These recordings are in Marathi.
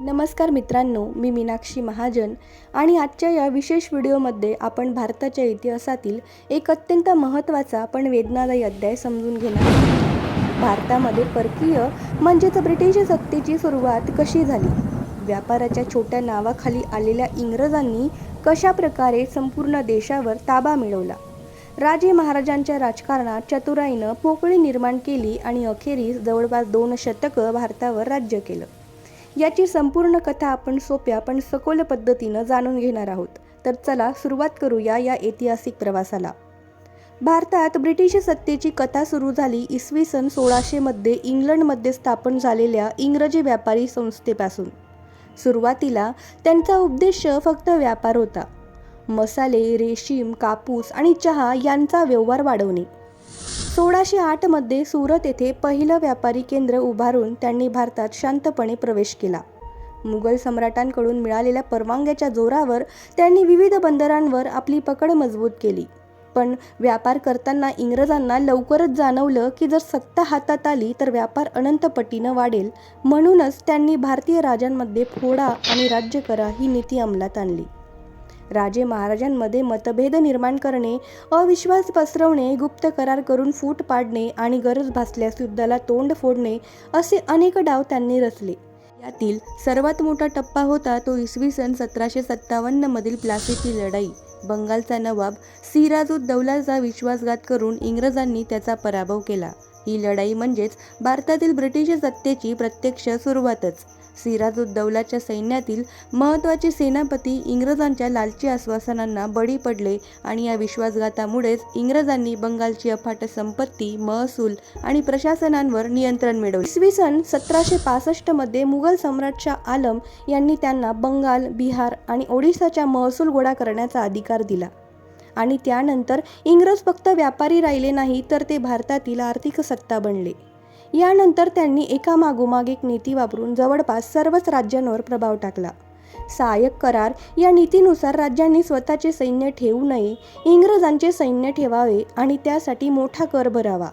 नमस्कार मित्रांनो मी मीनाक्षी महाजन आणि आजच्या या विशेष व्हिडिओमध्ये आपण भारताच्या इतिहासातील एक अत्यंत महत्त्वाचा पण वेदनादायी अध्याय समजून घेणार भारतामध्ये परकीय म्हणजेच ब्रिटिश सत्तेची सुरुवात कशी झाली? व्यापाराच्या छोट्या नावाखाली आलेल्या इंग्रजांनी कशा प्रकारे संपूर्ण देशावर ताबा मिळवला? राजे महाराजांच्या राजकारणात चतुराईनं पोकळी निर्माण केली आणि अखेरीस जवळपास दोन शतकं भारतावर राज्य केलं. याची संपूर्ण कथा आपण सोप्या पण सखोल पद्धतीनं जाणून घेणार आहोत. तर चला सुरुवात करूया या ऐतिहासिक प्रवासाला. भारतात ब्रिटिश सत्तेची कथा सुरू झाली इसवी सन सोळाशेमध्ये इंग्लंडमध्ये स्थापन झालेल्या इंग्रजी व्यापारी संस्थेपासून. सुरुवातीला त्यांचा उद्देश फक्त व्यापार होता. मसाले रेशीम कापूस आणि चहा यांचा व्यवहार वाढवणे. सोळाशे आठमध्ये सुरत येथे पहिलं व्यापारी केंद्र उभारून त्यांनी भारतात शांतपणे प्रवेश केला. मुघल सम्राटांकडून मिळालेल्या परवानग्याच्या जोरावर त्यांनी विविध बंदरांवर आपली पकड मजबूत केली. पण व्यापार करताना इंग्रजांना लवकरच जाणवलं की जर सत्ता हातात आली तर व्यापार अनंतपटीनं वाढेल म्हणूनच त्यांनी भारतीय राजांमध्ये फोडा आणि राज्य करा ही नीती अंमलात आणली. राजे महाराजांमध्ये मतभेद निर्माण करणे अविश्वास पसरवणे गुप्त करार करून फूट पाडणे आणि गरज भासल्यास युद्धाला तोंड फोडणे असे अनेक डाव त्यांनी रचले. यातील सर्वात मोठा टप्पा होता तो इसवी सन सतराशे सत्तावन्नमधील प्लासीची लढाई. बंगालचा नवाब सिराजुद्दौलाचा विश्वासघात करून इंग्रजांनी त्याचा पराभव केला. ही लढाई म्हणजेच भारतातील ब्रिटिश सत्तेची प्रत्यक्ष सुरुवातच. सिराजुद्दौलाच्या सैन्यातील महत्त्वाचे सेनापती इंग्रजांच्या लालची आश्वासनांना बळी पडले आणि या विश्वासघातामुळेच इंग्रजांनी बंगालची अफाट संपत्ती महसूल आणि प्रशासनांवर नियंत्रण मिळवले. इसवी सन सतराशे पासष्टमध्ये मुघल सम्राट शाह आलम यांनी त्यांना बंगाल बिहार आणि ओडिशाच्या महसूल गोळा करण्याचा अधिकार दिला. आणि त्यानंतर इंग्रज फक्त व्यापारी राहिले नाही तर ते भारतातील आर्थिक सत्ता बनले. यानंतर त्यांनी एकामागोमाग एक नीती वापरून जवळपास सर्वच राज्यांवर प्रभाव टाकला. सहाय्यक करार या नीतीनुसार राज्यांनी स्वतःचे सैन्य ठेवू नये इंग्रजांचे सैन्य ठेवावे आणि त्यासाठी मोठा कर भरावा.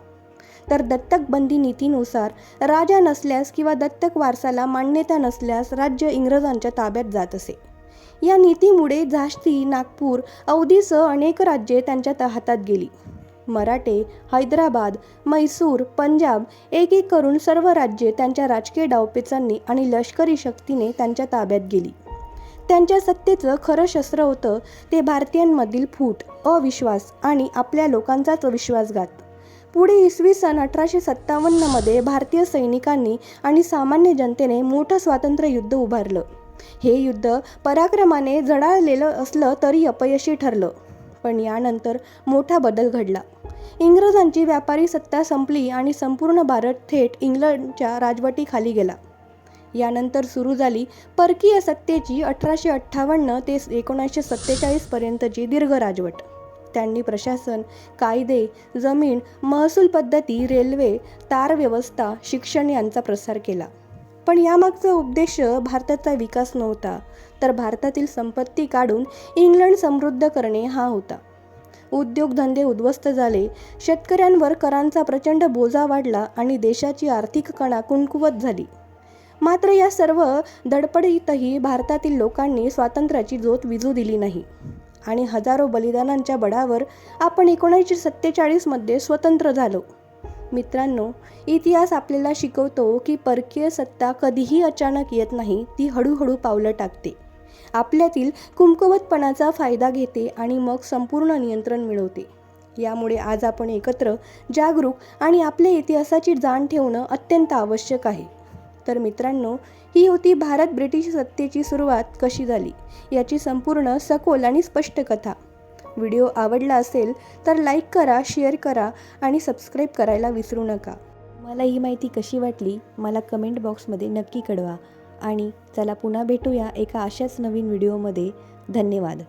तर दत्तक बंदी नीतीनुसार राजा नसल्यास किंवा दत्तक वारसाला मान्यता नसल्यास राज्य इंग्रजांच्या ताब्यात जात असे. या नीतीमुळे झाष्टी नागपूर अवधीसह अनेक राज्ये त्यांच्या हातात गेली. मराठे हैदराबाद मैसूर पंजाब एक एक करून सर्व राज्ये त्यांच्या राजकीय डावपेचांनी आणि लष्करी शक्तीने त्यांच्या ताब्यात गेली. त्यांच्या सत्तेचं खरं शस्त्र होतं ते भारतीयांमधील फूट अविश्वास आणि आपल्या लोकांचाच विश्वासघात पुढे इसवी सन अठराशे सत्तावन्नमध्ये भारतीय सैनिकांनी आणि सामान्य जनतेने मोठं स्वातंत्र्य युद्ध उभारलं. हे युद्ध पराक्रमाने जडाळलेलं असलं तरी अपयशी ठरलं. पण यानंतर मोठा बदल घडला. इंग्रजांची व्यापारी सत्ता संपली आणि संपूर्ण भारत थेट इंग्लंडच्या राजवटीखाली गेला. यानंतर सुरू झाली परकीय सत्तेची अठराशे अठ्ठावन्न ते एकोणीसशे सत्तेचाळीसपर्यंतची दीर्घ राजवट. त्यांनी प्रशासन कायदे जमीन महसूल पद्धती रेल्वे तार व्यवस्था शिक्षण यांचा प्रसार केला. पण यामागचा उद्देश भारताचा विकास नव्हता तर भारतातील संपत्ती काढून इंग्लंड समृद्ध करणे हा होता. उद्योगधंदे उद्ध्वस्त झाले शेतकऱ्यांवर करांचा प्रचंड बोजा वाढला आणि देशाची आर्थिक कणा कुणकुवत झाली. मात्र या सर्व धडपडीतही भारतातील लोकांनी स्वातंत्र्याची जोत विजू दिली नाही आणि हजारो बलिदानांच्या बळावर आपण एकोणीसशे सत्तेचाळीसमध्ये स्वतंत्र झालो. मित्रांनो इतिहास आपल्याला शिकवतो की परकीय सत्ता कधीही अचानक येत नाही ती हळूहळू पावलं टाकते. आपल्यातील कुमकुवतपणाचा फायदा घेते आणि मग संपूर्ण नियंत्रण मिळवते. यामुळे आज आपण एकत्र जागरूक आणि आपल्या इतिहासाची जाण ठेवणं अत्यंत आवश्यक आहे. तर मित्रांनो ही होती भारत ब्रिटिश सत्तेची सुरुवात कशी झाली? याची संपूर्ण सखोल आणि स्पष्ट कथा. व्हिडिओ आवडला असेल तर लाईक करा शेअर करा आणि सबस्क्राईब करायला विसरू नका. मला ही माहिती कशी वाटली मला कमेंट बॉक्समध्ये नक्की कळवा. आणि चला पुन्हा भेटूया एका अशाच नवीन व्हिडिओमध्ये. धन्यवाद.